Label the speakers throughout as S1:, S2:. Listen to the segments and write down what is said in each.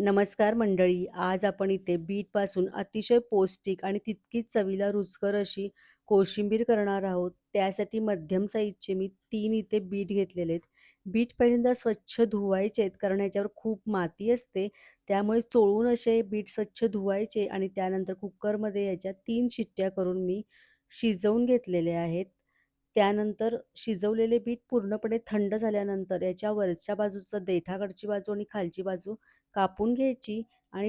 S1: नमस्कार मंडळी. आज आपण इथे बीटपासून अतिशय पौष्टिक आणि तितकीच चवीला रुचकर अशी कोशिंबीर करणार आहोत. त्यासाठी मध्यम साईजचे मी तीन इथे बीट घेतलेले आहेत. बीट पहिल्यांदा स्वच्छ धुवायचे आहेत, कारण ह्याच्यावर खूप माती असते. त्यामुळे चोळून असे बीट स्वच्छ धुवायचे आणि त्यानंतर कुकरमध्ये याच्या तीन शिट्ट्या करून मी शिजवून घेतलेले आहेत. त्यानंतर शिजवलेले बीट पूर्णपणे थंड झाल्यानंतर याच्या वरच्या बाजूचं देठाकडची बाजू आणि खालची बाजू कापून घ्यायची आणि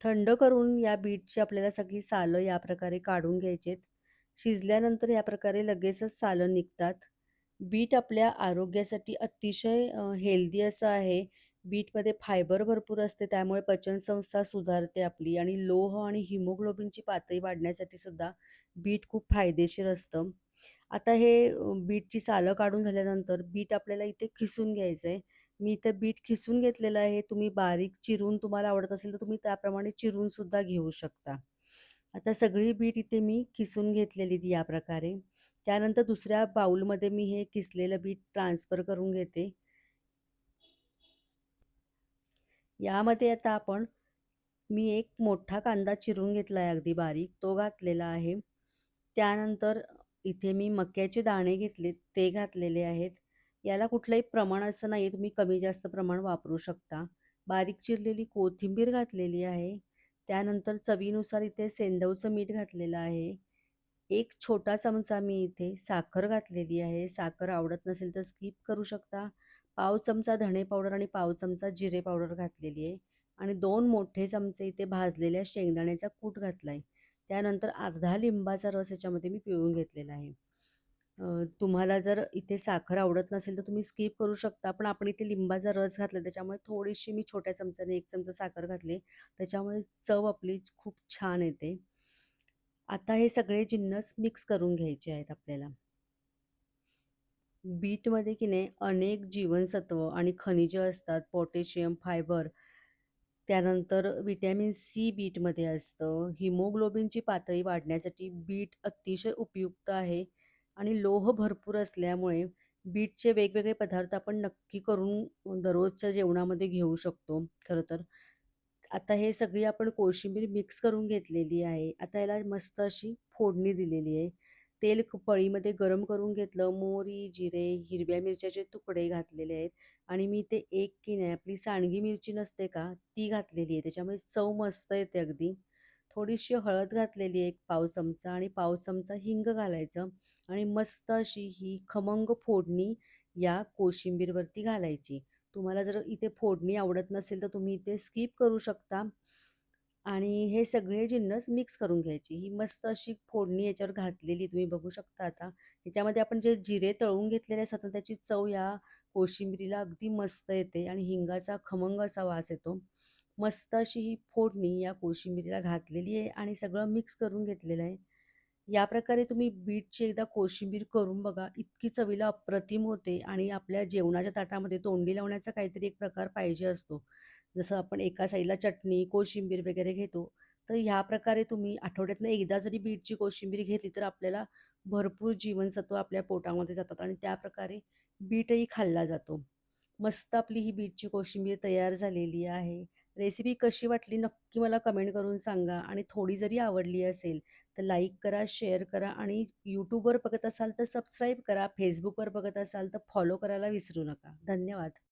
S1: थंड करून या बीटची आपल्याला सगळी सालं या प्रकारे काढून घ्यायचेत शिजल्यानंतर या प्रकारे लगेचच सालं निघतात. बीट आपल्या आरोग्यासाठी अतिशय हेल्दी असं आहे. बीटमध्ये फायबर भरपूर असते त्यामुळे पचनसंस्था सुधारते आपली आणि लोह आणि हिमोग्लोबिनची पातळी वाढण्यासाठी सुद्धा बीट खूप फायदेशीर असतं. आता हे बीटची सालं काढून झाल्यानंतर बीट आपल्याला इथे खिसून घ्यायचं आहे. मी इथं बीट खिसून घेतलेलं आहे. तुम्ही बारीक चिरून तुम्हाला आवडत असेल तर तुम्ही त्याप्रमाणे चिरून सुद्धा घेऊ शकता. आता सगळी बीट इथे मी खिसून घेतलेली या प्रकारे. त्यानंतर दुसऱ्या बाउलमध्ये मी हे किसलेलं बीट ट्रान्सफर करून घेते. यामध्ये आता आपण मी एक मोठा कांदा चिरून घेतला आहे अगदी बारीक, तो घातलेला आहे. त्यानंतर इथे मी मक्याचे दाणे घेतले, ते घातलेले आहेत. याला कुठलंही प्रमाण असं नाही आहे, तुम्ही कमी जास्त प्रमाण वापरू शकता. बारीक चिरलेली कोथिंबीर घातलेली आहे. त्यानंतर चवीनुसार इथे सेंदवचं मीठ घातलेलं आहे. एक छोटा चमचा मी इथे साखर घातलेली आहे. साखर आवडत नसेल तर स्किप करू शकता. पाव चमचा धणे पावडर आणि पाव चमचा जिरे पावडर घातलेली आहे आणि दोन मोठे चमचे इथे भाजलेल्या शेंगदाण्याचा कूट घातला आहे. त्यानंतर अर्धा लिंबाचा रस याच्यामध्ये मी पिळून घेतलेला आहे. तुम्हाला जर इथे साखर आवडत नसेल तर तुम्ही स्किप करू शकता. पण आपण इथे लिंबाचा रस घातला त्याच्यामुळे थोडीशी मी छोट्या चमच्याने एक चमचा साखर घातली. त्याच्यामुळे चव आपली खूप छान येते. आता हे सगळे जिन्नस मिक्स करून घ्यायचे आहेत आपल्याला. बीटमध्ये की नाही अनेक जीवनसत्व आणि खनिजं असतात. पोटॅशियम, फायबर त्यानंतर व्हिटॅमिन सी बीटमध्ये असतं. हिमोग्लोबिनची पातळी वाढण्यासाठी बीट अतिशय उपयुक्त आहे आणि लोह भरपूर असल्यामुळे बीटचे वेगवेगळे पदार्थ आपण नक्की करून दररोजच्या जेवणामध्ये घेऊ शकतो खरं तर. आता हे सगळी आपण कोशिंबीर मिक्स करून घेतलेली आहे. आता याला मस्त अशी फोडणी दिलेली आहे. तेल पळीमध्ये गरम करून घेतलं. मोहरी, जिरे, हिरव्या मिरच्याचे तुकडे घातलेले आहेत आणि मी ते एक की नाही आपली सांडगी मिरची नसते का, ती घातलेली आहे. त्याच्यामुळे चव मस्त येते अगदी. थोडीशी हळद घातलेली आहे, एक पाव चमचा आणि पाव चमचा हिंग घालायचं आणि मस्त अशी ही खमंग फोडणी या कोशिंबीरवरती घालायची. तुम्हाला जर इथे फोडणी आवडत नसेल तर तुम्ही इथे स्किप करू शकता आणि हे सगळे जिन्नस मिक्स करून घ्यायची. ही मस्त अशी फोडणी याच्यावर घातलेली तुम्ही बघू शकता आता. ह्याच्यामध्ये आपण जे जिरे तळून घेतलेले असतात त्याची चव या कोशिंबिरीला अगदी मस्त येते आणि हिंगाचा खमंग असा वास येतो. मस्त अशी ही फोडणी या कोशिंबिरीला घातलेली आहे आणि सगळं मिक्स करून घेतलेलं आहे. या प्रकारे तुम्ही बीटची एकदा कोशिंबीर करून बघा. इतकी चवीला अप्रतिम होते आणि आपल्या जेवणाच्या ताटामध्ये तोंडी लावण्याचा काहीतरी एक प्रकार पाहिजे असतो. जसं आपण एका साईडला चटणी, कोशिंबीर वगैरे घेतो. तर ह्या प्रकारे तुम्ही आठवड्यातनं एकदा जरी बीटची कोशिंबीर घेतली तर आपल्याला भरपूर जीवनसत्व आपल्या पोटामध्ये जातात आणि त्या प्रकारे बीटही खाल्ला जातो. मस्त आपली ही बीटची कोशिंबीर तयार झालेली आहे. रेसिपी कशी वाटली नक्की मला कमेंट करून सांगा आणि थोडी जरी आवडली असेल तर लाईक करा, शेअर करा आणि यूट्यूबवर बघत असाल तर सबस्क्राईब करा. फेसबुकवर बघत असाल तर फॉलो करायला विसरू नका. धन्यवाद.